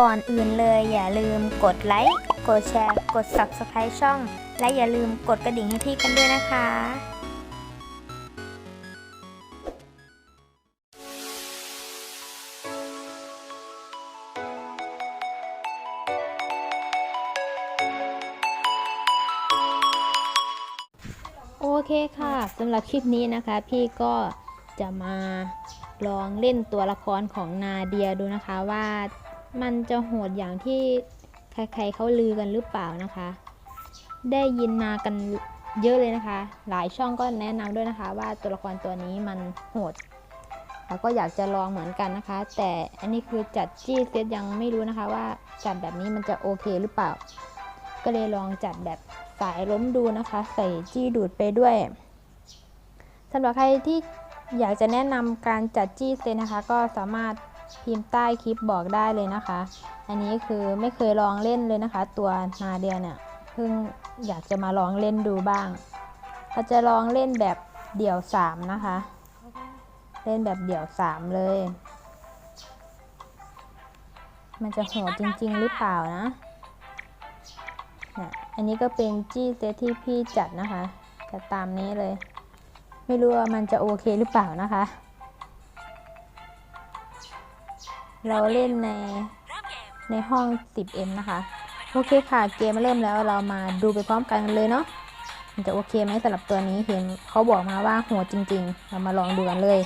ก่อนอื่นเลยอย่าลืมกดไลค์กดแชร์กด Subscribe ช่อง และอย่าลืมกดกระดิ่งให้พี่กันด้วยนะคะโอเคค่ะสำหรับคลิปนี้นะคะ พี่ก็จะมาลองเล่นตัวละครของนาเดียดูนะคะว่า มันจะโหดอย่างที่ใครๆเขาลือกันหรือเปล่านะคะ ได้ยินมากันเยอะเลยนะคะ หลายช่องก็แนะนำด้วยนะคะ ว่าตัวละครตัวนี้มันโหด แล้วก็อยากจะลองเหมือนกันนะคะ แต่อันนี้คือจัดจี้เซตยังไม่รู้นะคะว่าจัดแบบนี้มันจะโอเคหรือเปล่า ก็เลยลองจัดแบบสายล้มดูนะคะ ใส่จี้ดูดไปด้วยสำหรับใครที่อยากจะแนะนำการจัดจี้เซตนะคะ ก็สามารถ พิมพ์ใต้คลิปบอกได้เลยนะคะ อันนี้คือไม่เคยลองเล่นเลยนะคะ ตัวนาเดียเนี่ยเพิ่งอยากจะมาลองเล่นดูบ้างเราจะลองเล่นแบบเดี่ยวสามนะคะ เล่นแบบเดี่ยวสามเลย มันจะโหดจริง ๆ หรือเปล่านะนี่อันนี้ก็เป็นจี้เซตที่พี่จัดนะคะ จะตามนี้เลย ไม่รู้ว่ามันจะโอเคหรือเปล่านะคะ เราเล่นในในห้อง 10M นะคะ โอเคค่ะ เกมเริ่มแล้วเรามาดูไปพร้อมกันเลยเนาะมันจะโอเคไหมสำหรับตัวนี้เห็นเขาบอกมาว่าโหดจริง ๆ เรามาลองดูกันเลย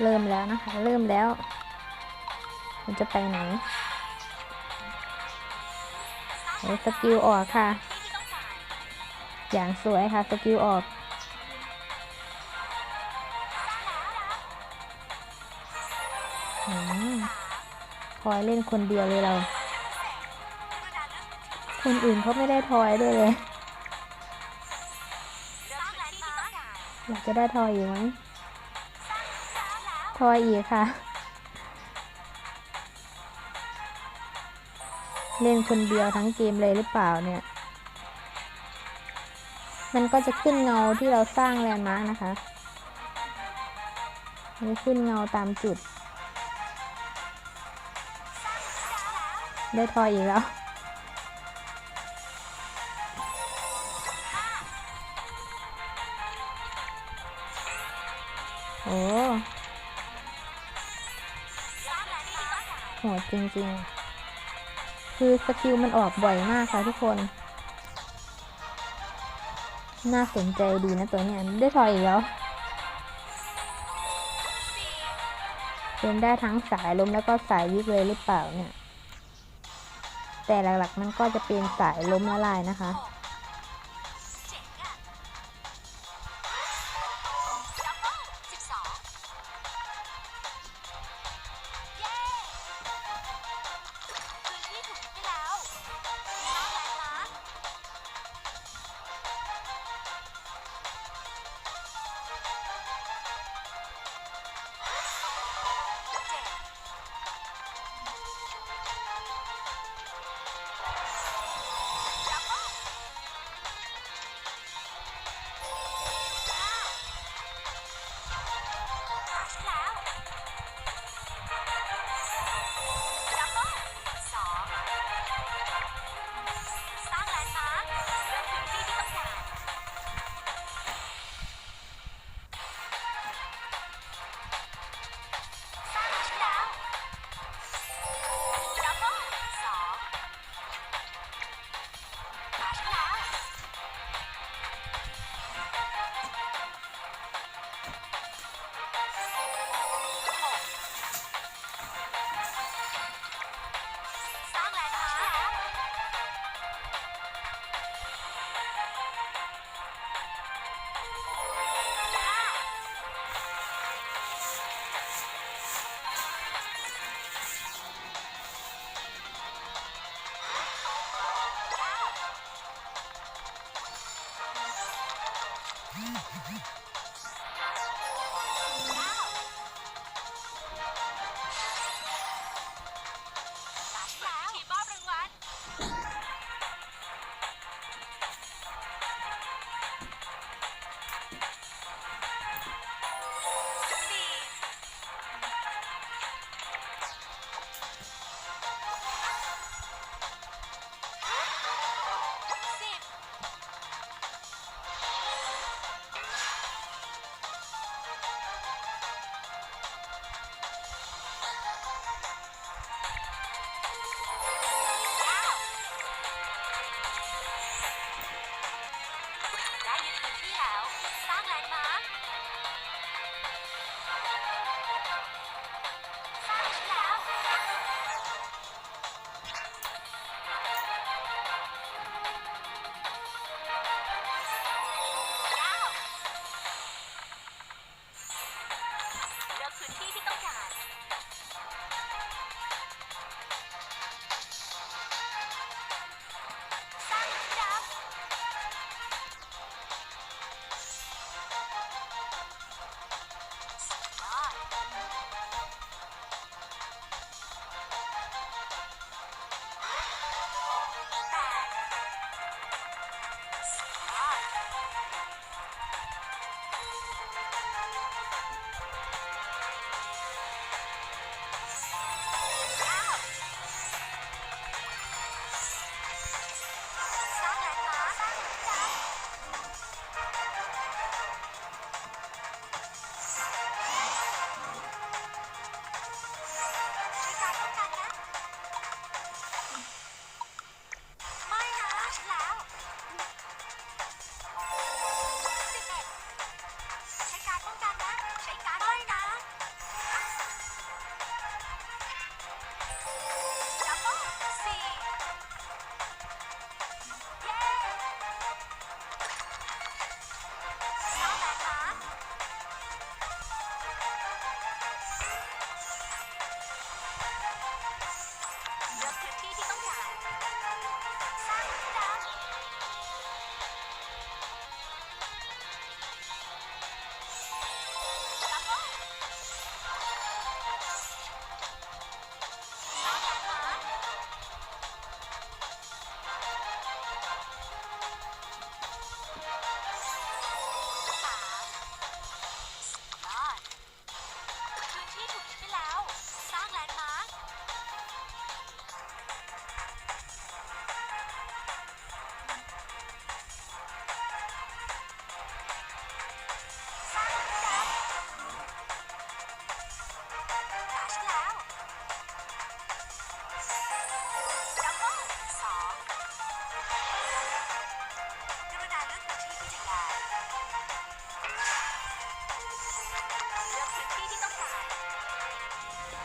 เริ่มแล้วนะคะ เริ่มแล้ว มันจะไปไหนโอ้สกิลออกค่ะ อย่างสวยค่ะ สกิลออกอทอยเล่นคนเดียวเลยเรา คนอื่นเขาไม่ได้ทอยด้วยเลย อยากจะได้ทอยอยู่ไหม ทอยอีกค่ะ เล่นคนเดียวทั้งเกมเลยหรือเปล่าเนี่ย มันก็จะขึ้นเงาที่เราสร้างแลนด์มาร์กนะคะมันจะขึ้นเงาตามจุด ได้ทอยอีกแล้ว โหดจริงๆ คือสกิลมันออกบ่อยมากค่ะทุกคน น่าสนใจดีนะตัวเนี้ยได้ทอยอีกแล้วเป็นได้ทั้งสายลมแล้วก็สายวิกเลยหรือเปล่าเนี่ย แต่หลักๆมันก็จะเป็นสายล้มละลายนะคะ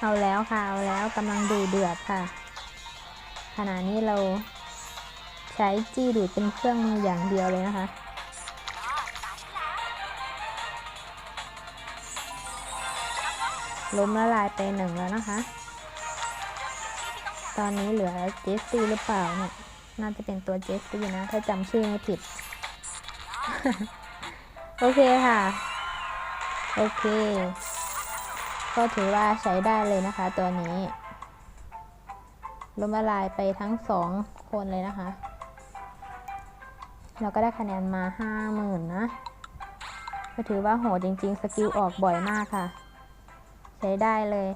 เอาแล้วค่ะ เอาแล้วกำลังดูเดือดค่ะ ขณะนี้เราใช้จี้ดูดเป็นเครื่องมืออย่างเดียวเลยนะคะ ล้มละลายไปหนึ่งแล้วนะคะ ตอนนี้เหลือเจสซี่หรือเปล่าเนี่ย น่าจะเป็นตัวเจสซี่นะ ถ้าจำชื่อไม่ผิด โอเคค่ะ โอเค ก็ถือว่าใช้ได้เลยนะคะตัวนี้ล้มละลายไปทั้งสองคนเลยนะคะ เราก็ได้คะแนนมาห้าหมื่นนะ ก็ถือว่าโหดจริง ๆ สกิลออกบ่อยมากค่ะ ใช้ได้เลย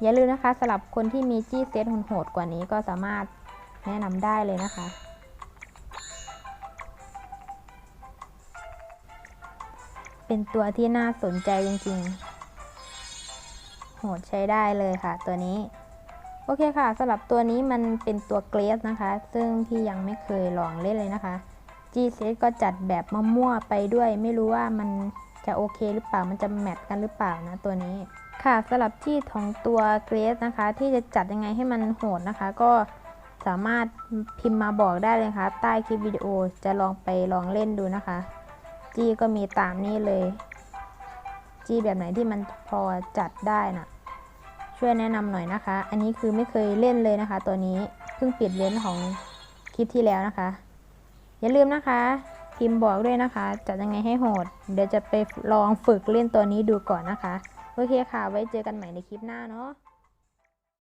อย่าลืมนะคะสำหรับคนที่มีจี้เซตโหดกว่านี้ก็สามารถแนะนำได้เลยนะคะ เป็นตัวที่น่าสนใจจริง ๆ โหดใช้ได้เลยค่ะ ตัวนี้ โอเคค่ะสำหรับตัวนี้มันเป็นตัวเกรสนะคะ ซึ่งพี่ยังไม่เคยลองเล่นเลยนะคะ G set ก็จัดแบบมั่วๆไปด้วย ไม่รู้ว่ามันจะโอเคหรือเปล่า มันจะแมทกันหรือเปล่านะตัวนี้ ค่ะสำหรับที่ของตัวเกรสนะคะ ที่จะจัดยังไงให้มันโหดนะคะ ก็สามารถพิมพ์มาบอกได้เลยค่ะ ใต้คลิปวิดีโอจะลองไปลองเล่นดูนะคะจีก็มีตามนี้เลย จี้แบบไหนที่มันพอจัดได้นะช่วยแนะนำหน่อยนะคะ อันนี้คือไม่เคยเล่นเลยนะคะ ตัวนี้เพิ่งปิดเลนของคลิปที่แล้วนะคะ อย่าลืมนะคะ พิมพ์บอกด้วยนะคะ จัดยังไงให้โหด เดี๋ยวจะไปลองฝึกเล่นตัวนี้ดูก่อนนะคะ โอเคค่ะ ไว้เจอกันใหม่ในคลิปหน้าเนาะ